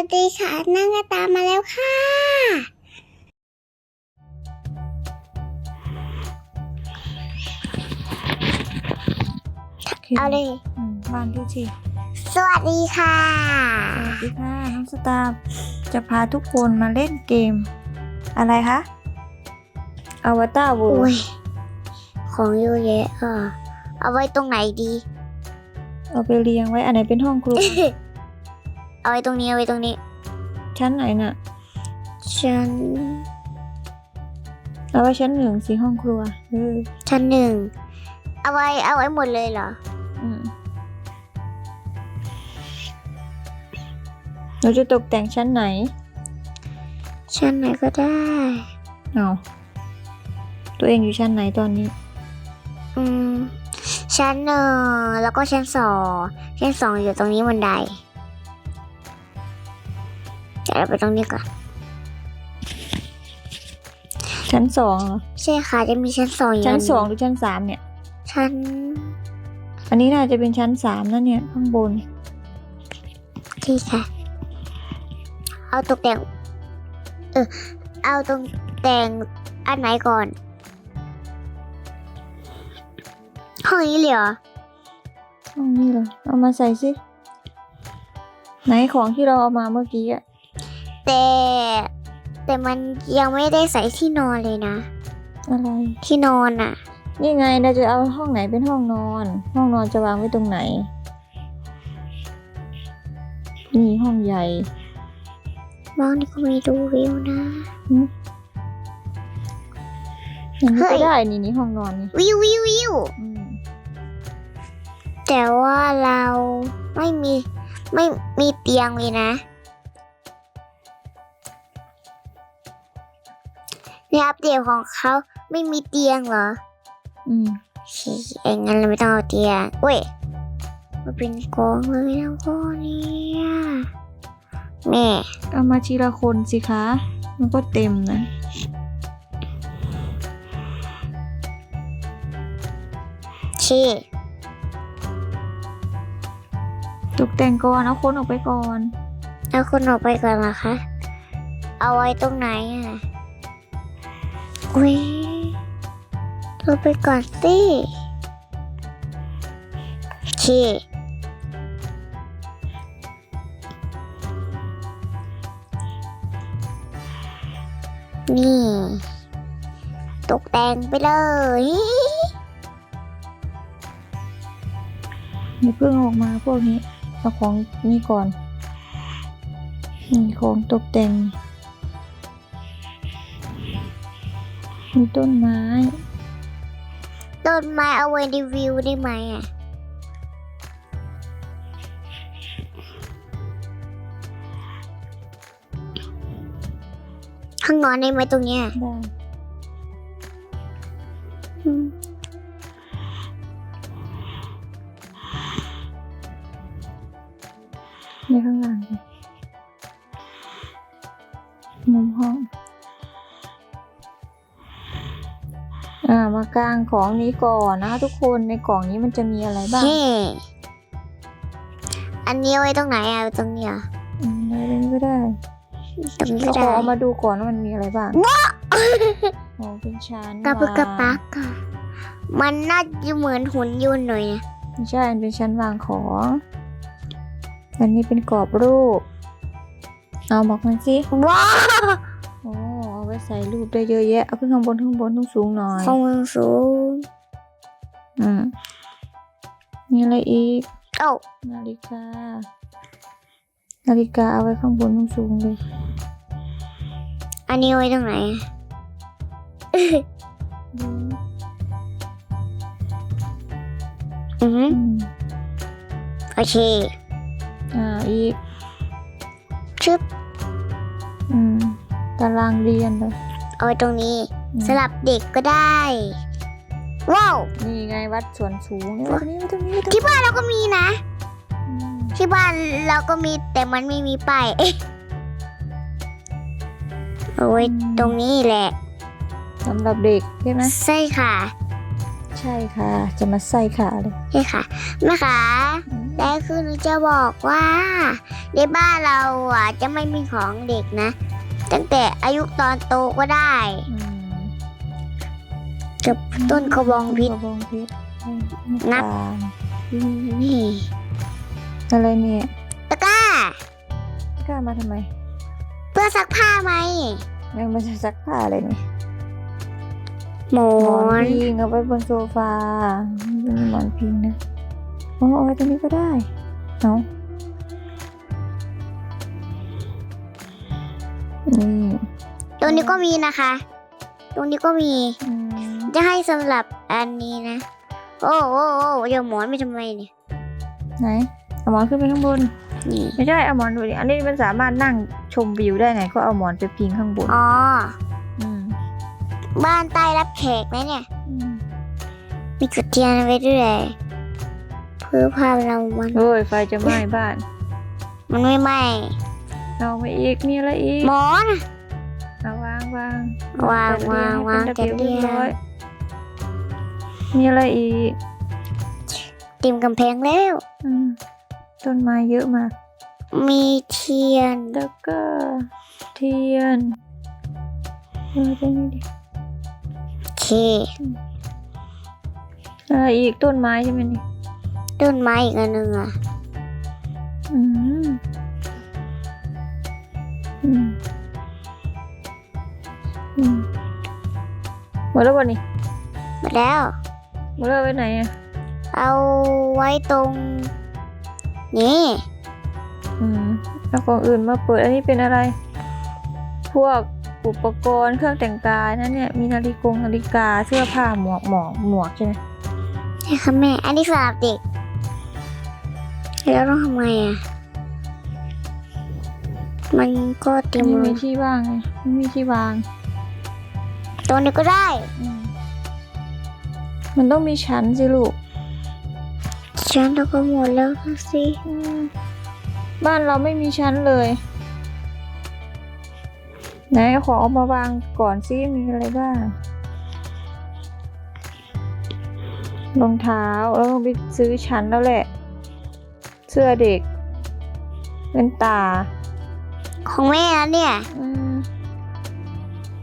วัสดีค่ะนั่งกระตามมาแล้วค่ะ เอาเลย อืมวางดูสิสวัสดีค่ะ สวัสดีค่ะน้องสตาร์จะพาทุกคนมาเล่นเกม อะไรคะอวตารเวิอุ้ร์ยของเยอะแยะอะเอาไว้ตรงไหนดี เอาไปเรียงไว้อันไหนเป็นห้องครัว เอาไว้ตรงนี้เอาไว้ตรงนี้ ชั้นไหนน่ะ ชั้น เอาไว้ชั้นหนึ่งสิห้องครัวเออชั้นหนึ่ง เอาไว้เอาไว้หมดเลยเหรอ อืมเราจะตกแต่งชั้นไหน ชั้นไหนก็ได้ เอาตัวเองอยู่ชั้นไหนตอนนี้ อืม ชั้นหนึ่งแล้วก็ชั้นสองชั้นสองอยู่ตรงนี้บันได เดี๋ยวเราไปตรงนี้ก่อน ชั้นสองเหรอใช่ค่ะจะมีชั้นสองอยู่ชั้นหสองหรือชั้นสามเนี่ย ชั้นอันนี้น่าจะเป็นชั้นสามนะเนี่ยข้างบน ที่ค่ะ เอาตกแต่ง เออ เอาตรงแต่งอันไหนก่อน ห้องนี้เลยเหรอห้องนี้เหรอเอามาใส่สิไหนของที่เราเอามาเมื่อกี้อะ แต่ แต่มันยังไม่ได้ใส่ที่นอนเลยนะ อะไร ที่นอนอะนี่ไงเราจะเอาห้องไหนเป็นห้องนอน ห้องนอนจะวางไว้ตรงไหน นี่ห้องใหญ่บ้านนี้ก็มีดูวิวนะ อย่างนี้เฮ้ก็ย ได้นี่นี่ห้องนอนนี่วิววิววิวอืมแต่ว่าเราไม่มีไม่มีเตียงเลยนะ ในอัปเดตของเขาไม่มีเตียงเหรอ อืมชีเองงั้นเราไม่ต้องเอาเตียงเว้ยมันเป็นกองเลยนะพ่อเนี่ยแม่เอามาทีละคนสิคะ มันก็เต็มนะชีตกแต่งก่อนเอาคนออกไปก่อน เอาคนออกไปก่อนเหรอคะ เอาไว้ตรงไหนอะ อุ้ยเราไปก่อนสิชีนี่ ตกแต่งไปเลยอย่เพิ่งออกมาพวกนี้เอาของนี่ก่อนนี่ของตกแต่ง มีต้นไม้ ต้นไม้เอาไว้รีวิวได้ไหมอะข้างนอนได้ไหมตรงเนี้ยได้อืมในข้างหลังามากางของนี้ก่อนนะคะทุกคนในกล่องนี้มันจะมีอะไรบ้างเฮ้อันนี้เอาไว้ตรงไหนอะตรงนี้เหรอะอืมอะไรนี้ก็ได้ ตรงนี้เราก็ขอได้เอามาดูก่อนว่ามันมีอะไรบ้างโอ้เป็นชั้นกระปุกกระวาปังกอะมันน่าจะเหมือนหุ่นยนต์หน่อยนะไม่ใช่มันเป็นชั้นวางของ อันนี้เป็นกรอบรูป เอาบอกมาสิว้าวโอ้ เอาไว้ใส่รูปได้เยอะแยะ เอาขึ้นข้างบนข้างบนต้องสูงหน่อยของมึงสูง อืม มีอะไรอีก เอ้า นาฬิกา นาฬิกาเอาไว้ข้างบนต้องสูงเลย อันนี้เอาไว้ตรงไหนอะอือหืออืมโอเค อ่า อีก ชึบอืม ตารางเรียนเลยเอาไว้ตรงนี้อืมสลับเด็กก็ได้ ว้าว นี่ไงวัดส่วนสูงเนี่ยไว้ตรงนี้ไว้ตรงนี้ไว้ตรงนี้ที่บ้านเราก็มีนะอืมที่บ้านเราก็มีแต่มันไม่มีป้ายเอ๊ะเอาไว้ตรงนี้แหละ สำหรับเด็กใช่ไหมใช่ค่ะ ใช่ค่ะ จะมาใส่ขาเลยใช่ค่ะแม่ขาอืมแต่คือหนูจะบอกว่า ในบ้านเราอะจะไม่มีของเด็กนะ ตั้งแต่อายุตอนโตก็ได้อืมกับต้นกระบองเพชรกระบองเพชรนับตาลอืมนี่อะไรเนี่ยตะกร้ากล้ามาทำไมเพื่อซักผ้าไหมแล้วมันจะซักผ้าอะไรเนี่ยหมอหมอนนพิงเอาไว้บนโซฟาไม่มีหมอนพิงนะอ๋อเอาไว้ตรงนี้ก็ได้เอา นี่ตรงนี้ก็มีนะคะ ตรงนี้ก็มี อืมจะให้สำหรับอันนี้นะ โอ้โอ้โอ้เดี๋ยวหมอนไม่ทำไมเนี่ย ไหนเอาหมอนขึ้นไปข้างบน นี่ ไม่ใช่เอาหมอนดูดิอันนี้มันสามารถนั่งชมวิวได้ไงก็เอาหมอนไปพิงข้างบนอ๋ออืมบ้านใต้รับแขกนะเนี่ย อืมมีกระเทียมไว้ด้วยเพื่อพาเรามันโอ้ยไฟจะไหม้บ้าน มันไม่ไหม้ เอาไปอีกมีอะไรอีกหมอนเอาวางวางวางจัดเรียให้วางเป็นระเบียบจัดเรีเรียยงบร้อยมีอะไรอีกติมกำแพงแล้วอืมต้นไม้เยอะมากมีเทียนแล้วก็เทียนเออตรงนี้ดิโอเคอะไรอีกต้นไม้ใช่ไหมนี่ต้นไม้อีกอันหนึ่งอะอืมอืมอืม หมดแล้ววันนี้หมดแล้วหมดแล้วไว้ไหนอะเอาไว้ตรง นี่อืมเอาของอื่นมาเปิดอันนี้เป็นอะไร พวกอุปกรณ์เครื่องแต่งกายนะเนี่ยมีนาฬิกงนาฬิกาเสื้อผ้าหมวกหมวกหมวกใช่ไหมใช่ค่ะแม่ อันนี้สำหรับเด็กแล้วต้องทำไงอะ มันก็เต็อัมนนี้เลมียที่ว่างไงไม่มีที่วางตรงนี้ก็ได้อืมมันต้องมีชั้นสิลูกฉันแล้วก็หมดแล้วนะสิอืมบ้านเราไม่มีชั้นเลย ไหนเอาของเอามาวางก่อนซิมีอะไรบ้าง รองเท้าแล้วก็ไปซื้อชั้นแล้วแหละ เสื้อเด็กเป็นตา ของแม่นะเนี่ยอืม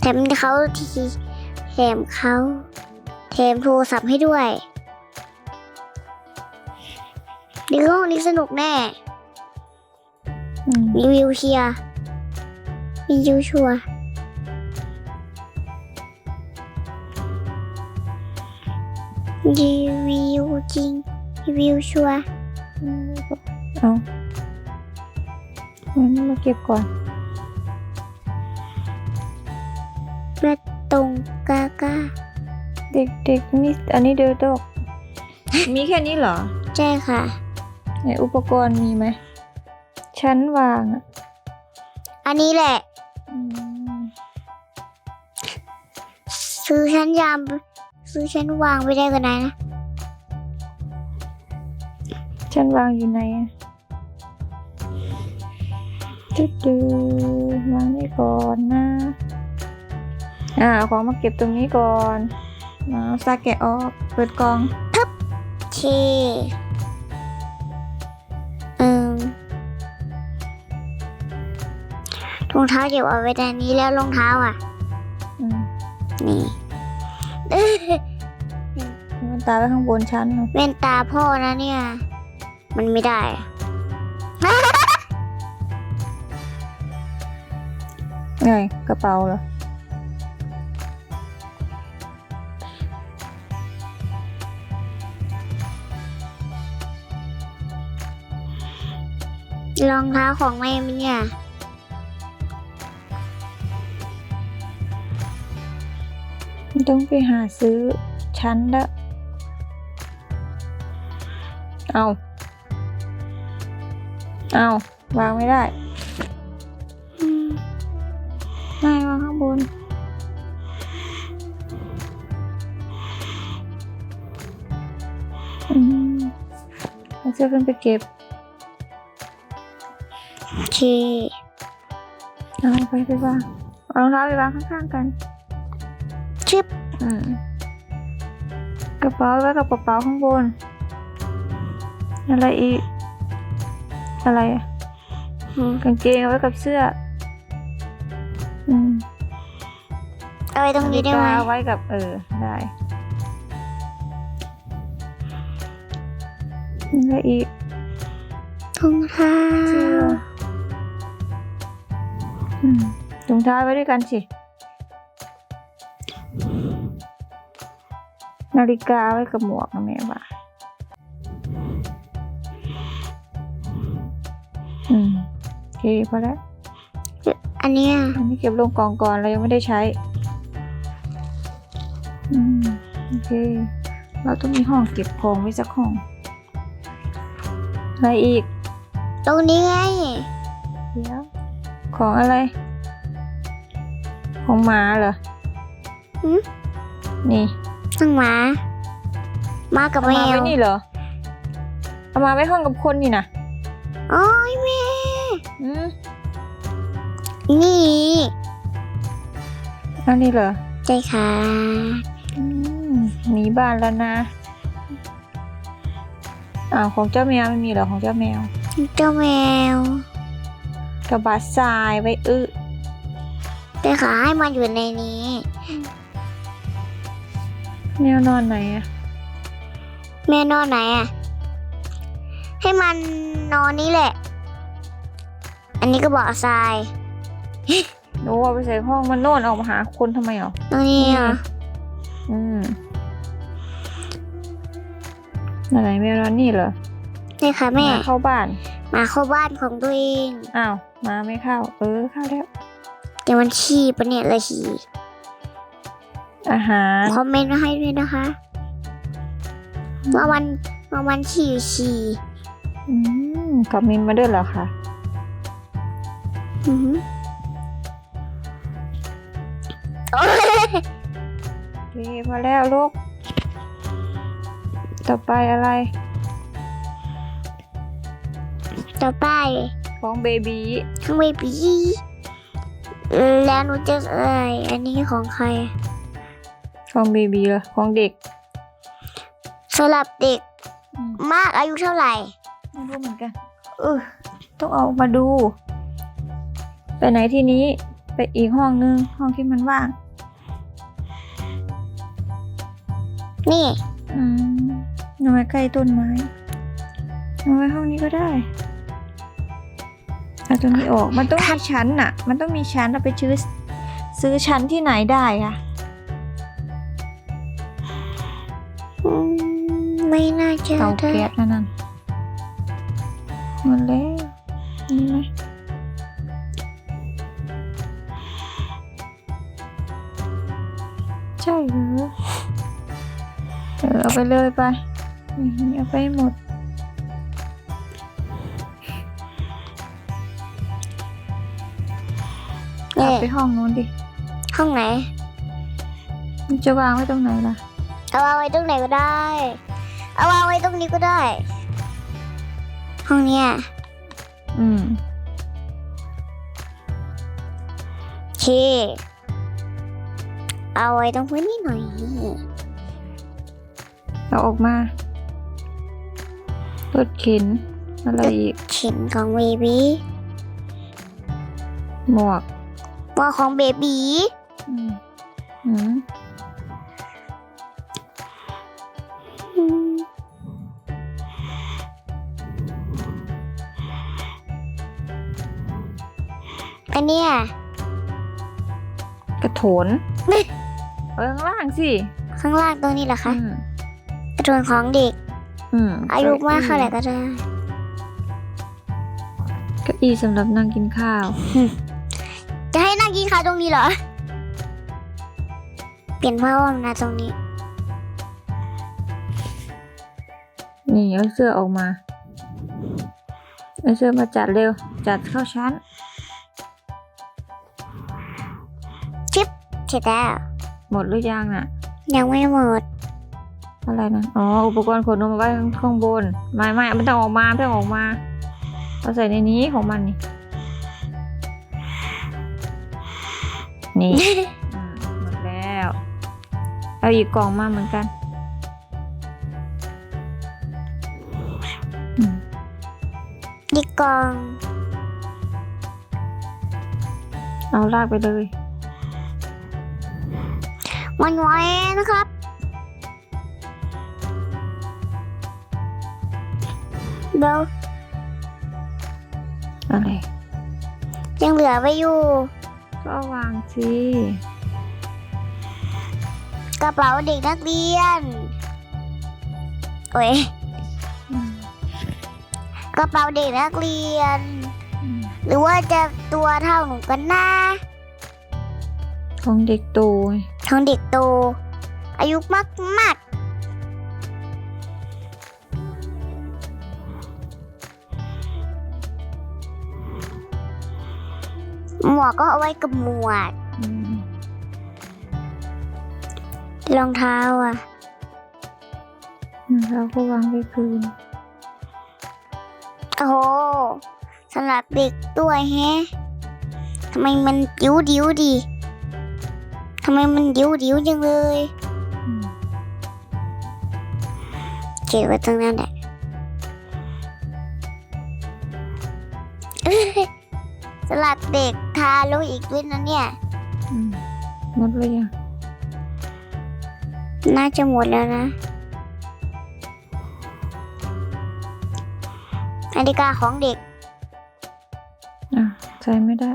แถมเขาที่แถมเขาแถมโทรศัพท์ให้ด้วยดีห้องนี้สนุกแน่อืมมีวิวเชียร์มีวิวชัวร์รีวิวจริงรีวิวชัวร์เอาอันนี้ มาเก็บก่อนประตงกากาเด็กๆนี่อันนี้เดอดอกมีแค่นี้เหรอ ใช่ค่ะไหนอุปกรณ์มีไหม ชั้นวางอะอันนี้แหละอืมซื้อชั้นยาม ซื้อชั้นวางไปได้ก็ได้นะ ชั้นวางอยู่ไหนอะ จุดดูวางนี่ก่อนนะ อ่าเอาของมาเก็บตรงนี้ก่อนเอาซาแกะออก เปิดกล่องโอเคเอืมรองเท้าเก็บเอาไว้ในนี้แล้วรองเท้าอะอืมนี่มันตาไว้ข้างบนชั้นเนอะแว่นตาพ่อนะเนี่ย มันไม่ได้ ไงกระเป๋าเหรอรองเท้าของแม่มันเนี่ยต้องไปหาซื้อชั้นละ เอา เอา วางไม่ได้ เอาเสื้อขึ้นไปเก็บโอเคเอาไปไปวางเอารองเท้าไปวางข้างๆกันชึบอืมกระเป๋าไว้กับกระเป๋าข้างบน อะไรอีก อะไรอะอืมกางเกงเอาไว้กับเสื้อ อืมเอาไว้ตรงนี้ได้ไหมนาฬิกาเอาไว้กับเออได้ อะไรอีกถุงเท้าเสื้ออืมถุงเท้าไว้ด้วยกันสิ นาฬิกาไว้กับหมวกนะแม่ว่าอืมโอเคพอแล้ว อันเนี้ยอันนี้เก็บลงกองก่อนเรายังไม่ได้ใช้ อืม โอเค เราต้องมีห้องเก็บของไว้สักห้อง อะไรอีก ตรงนี้ไง เดี๋ยว ของอะไร ของหมาเหรอหืมนี่น้องหมามากับเอาแมมาวไว้นี่เหรอเอามาไว้ห้องกับคนนี่นะโอ้ยแม่ อืมนี่อันนี้เหรอ ใจค่ะ อืมหนีบ้านแล้วนะ อ้าวของเจ้าแมวไม่มีเหรอของเจ้าแมว เจ้าแมว กระบะทรายไว้อึแต่ขาให้มันอยู่ในนี้ แมวนอนไหนอะแม่นอนไหนอะให้มันนอนนี่แหละ อันนี้ก็บอกทรายหนูเอาไปใส่ห้องมันโน่นออกมาหาคนทำไมเหรอตรงนี้เหรอ อืมไหนแมวนอนนี่เหรอนี่ค่ะแม่ หาเข้าบ้าน หมาเข้าบ้านของตัวเอง อ้าวมาไม่เข้า เออเข้าแล้วเดี๋ยวมันฉี่ปะเนี่ยเลยฉี่อาหารคอมเมนต์มาให้ด้วยนะคะว่ามันว่ามันฉี่ฉี่อืมคอมเมนต์มาด้วยเหรอคะอือหือโอ๊ยโอเคพอแล้วลูก ต่อไปอะไร ต่อไปของเบบีข้างเบบีแล้วหนูจะเอ้ยอันนี้ของใคร ของเบบีเหรอของเด็กสำหรับเด็กอืมมากอายุเท่าไหร่ ไม่รู้เหมือนกัน เออ ต้องเอามาดู ไปไหนที่นี้ ไปอีกห้องนึง ห้องที่มันว่าง นี่ อืม เอาไว้ใกล้ต้นไม้เอาไว้ห้องนี้ก็ได้เอาตรงนี้ออก มันต้องมีชั้นน่ะ มันต้องมีชั้นเราไปซื้อซื้อชั้นที่ไหนได้อะอืมไม่น่าจะเตาได้แก๊สนั่นนั่นหมดแล้วนี่ไหมใช่เหรอเออเอาไปเลยไปนี่ เอาไปให้หมด กลัเนี่บยไปห้องนู้นดิ ห้องไหนมันจะวางไว้ตรงไหนล่ะ เอาวางไว้ตรงไหนก็ได้ เอาวางไว้ตรงนี้ก็ได้ ห้องเนี้ย อืมโอเค เอาไว้ตรงพื้นนี่หน่อยเอาออกมา รถเข็น อะไรอีก เข็นของเบบีหมวกว่าของเบบีอืมอืมอืมอันเนี้ยกระโถนเอาข้างล่างสิ ข้างล่างตรงนี้เหรอคะอืมกระทวนของเด็ก อืมอายุมากเท่าไหร่ก็ได้เก้าอี้สำหรับนั่งกินข้าว จะให้นั่งกินข้าวตรงนี้เหรอ เปลี่ยนผ้าอ้อมนะตรงนี้ นี่เอาเสื้อออกมาเอาเสื้อมาจัดเร็ว จัดเข้าชั้นเสร็จแล้วหมดหรือยังน่ะ ยังไม่หมด อะไรนะ อ๋อ อุปกรณ์ขนนมเอาไว้ข้างข้างบน ไม่ไม่มันต้องออกมาไม่ต้องออกมาเอาใส่ในนี้ของมันนี่ นี่อืมหมดแล้ว เอาอีกกล่องมาเหมือนกันอืมเยที่กล่อง เอาลากไปเลยมันไว้นะครับ เดี๋ยวอะไร ยังเหลือไว้อยู่ ก็เอาวางสิกระเป๋าเด็กนักเรียน โอ้ยอืมกระเป๋าเด็กนักเรียนอืมหรือว่าจะตัวเท่าหนูกันนะของเด็กโตไงทั้งเด็กโต อายุมากมาก หมวกก็เอาไว้กับหมวกอืมรองเท้าอะแล้วก็วางไปคืนโอ้โหสำหรับเด็กด้วยแฮะทำไมมันดิ้วดิ้วๆดีทำไมมันดิ้วดิ้วๆจังเลยอืมเก็บไว้ตรงนั้นแหละ สลัดเด็กทาลงอีกด้วยนะเนี่ย อืมหมดเลยอะน่าจะหมดแล้วนะนาฬิกาของเด็ก อะใช้ไม่ได้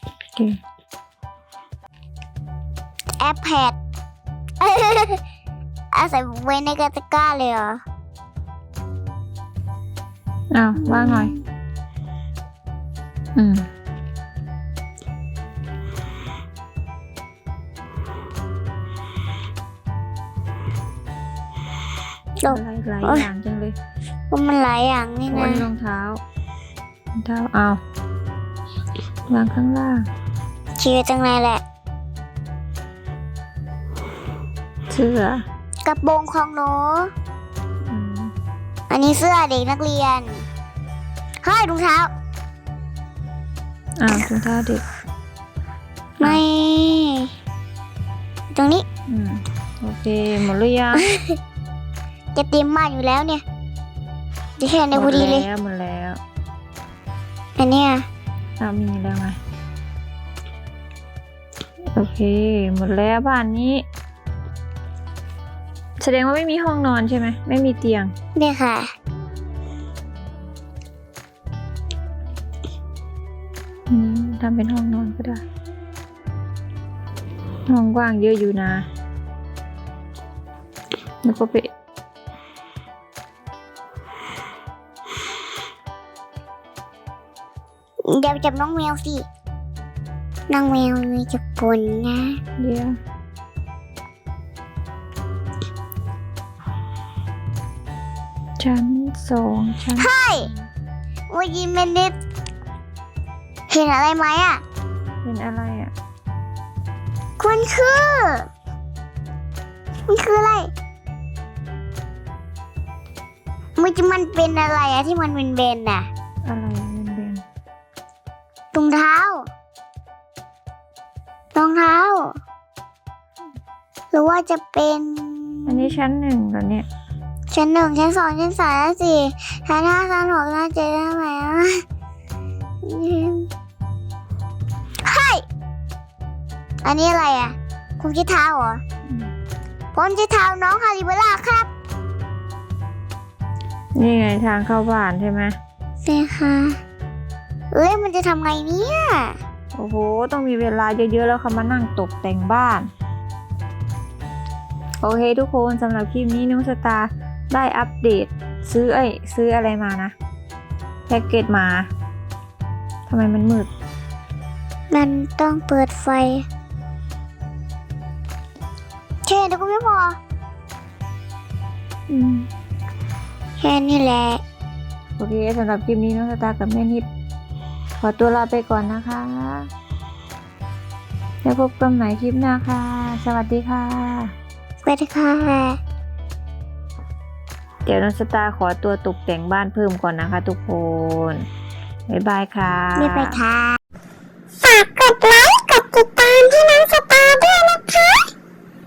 โอเคแอปแพด อาศัยไว้ในกระตะกร้าเลยเหรอ อ้าววางหน่อยอืมจบ อะไรหลายโอ๊ยอย่างจังเลยว่ามันหลายอย่างนี่โอ้นะยรองเท้ารองเท้าเอาวางข้างล่าง ชีวิตจังไรแหละ เสื้อกระโปรงของหนู อืมอันนี้เสื้อเด็กนักเรียน เฮ้ยรองเท้าอ้าวรองเท้าเด็ก ไม่ ตรงนี้ อืมโอเคหมดหรือยังจะเตรียมมานอยู่แล้วเนี่ย จะแค่ในพอดีเลย หมดแล้วหมดแล้วอันเนี้ยอ้าวมีแล้วไงโอเค หมดแล้วบ้านนี้ แสดงว่าไม่มีห้องนอนใช่ไหมไม่มีเตียง เนี่ยค่ะ ทำเป็นห้องนอนก็ได้ ห้องกว้างเยอะอยู่นะ แล้วก็ไปเดี๋ยวจับน้องแมวสิ น้องแมวมีจะปนนะ เดี๋ยวชั้นสองชั้นเฮ้ยเมื่อกี้เมนดิส เห็นอะไรไหมอะเป็นอะไรอะ คุณคือ มันคืออะไรเมื่อกี้มันเป็นอะไรอะที่มันเป็นเบนๆน่ะ อะไรเป็นเบนรองเท้ารองเท้า หรือว่าจะเป็น อันนี้ชั้นหนึ่งเหรอเนี่ย ชั้นหนึ่งชั้นสองชั้นสามชั้นสี่ชั้นห้าชั้นหกชั้นเจ็ดชั้นแปดชั้น เฮ้ยอันนี้อะไรอะ คุณคิดเท้าเหรออืมผมจะเท้าน้องฮาริเบล่าครับ นี่ไงทางเข้าบ้านใช่ไหมใช่ค่ะเอ้ยมันจะทำไงเนี่ย โอ้โห ต้องมีเวลาเยอะๆ แล้วเขามานั่งตกแต่งบ้าน โอเคทุกคนสำหรับคลิปนี้น้องสตาร์ได้อัปเดต ซื้อเอ้ยซื้ออะไรมานะ แพ็กเกจมา ทำไมมันมืด มันต้องเปิดไฟแค่นี้ก็ไม่พออืมแค่นี้แหละ โอเคสำหรับคลิปนี้น้องสตาร์กับแม่นิด ขอตัวลาไปก่อนนะคะ แล้วพบกันใหม่คลิปหน้าค่ะ สวัสดีค่ะ สวัสดีค่ะ เดี๋ยวน้องสตาร์ขอตัวตกแต่งบ้านเพิ่มก่อนนะคะทุกคน บ๊ายบายค่ะ ไม่ไปค่ะ